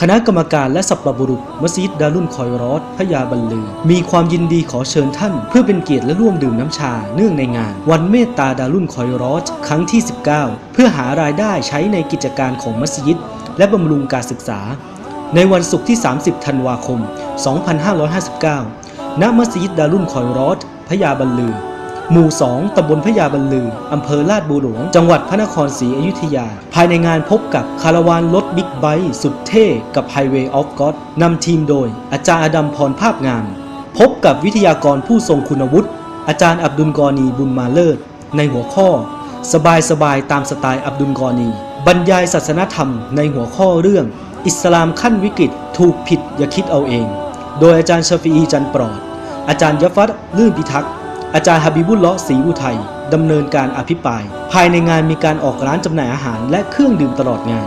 คณะกรรมการและสัปบุรุษมัสยิดดารุนคอยรอสพยาบัลลือ มีความยินดีขอเชิญท่าน เพื่อเป็นเกียรติและร่วมดื่มน้ำชา เนื่องในงาน วันเมตตาดารุนคอยรอสครั้งที่ 19 เพื่อหารายได้ใช้ในกิจการของมัสยิด และบำรุงการศึกษา ในวันศุกร์ที่ 30 ธันวาคม 2559 ณมัสยิดดารุนคอยรอสพยาบัลลือ หมู่ 2 ตำบลพญาบัลลือ อำเภอลาดบูหลวง จังหวัดพระนครศรีอยุธยา ภายในงานพบกับคาราวานรถบิ๊กไบค์สุดเท่กับ Highway of God นำทีมโดย อาจารย์อดัมพรภาพงาม พบกับวิทยากรผู้ทรงคุณวุฒิ อาจารย์อับดุลกอนีบุญมาเลิศ ในหัวข้อ สบายสบายตามสไตล์อับดุลกอนีบรรยายศาสนธรรมในหัวข้อเรื่อง อิสลามขั้นวิกฤตถูกผิดอย่าคิดเอาเอง โดยอาจารย์ชาฟีจันปลอด อาจารย์ยฟัตลื่นพิทักษ์ อาจารย์ฮับบิบุลเลาะศรีอุทัยดำเนินการอภิปราย ภายในงานมีการออกร้านจำหน่ายอาหารและเครื่องดื่มตลอดงาน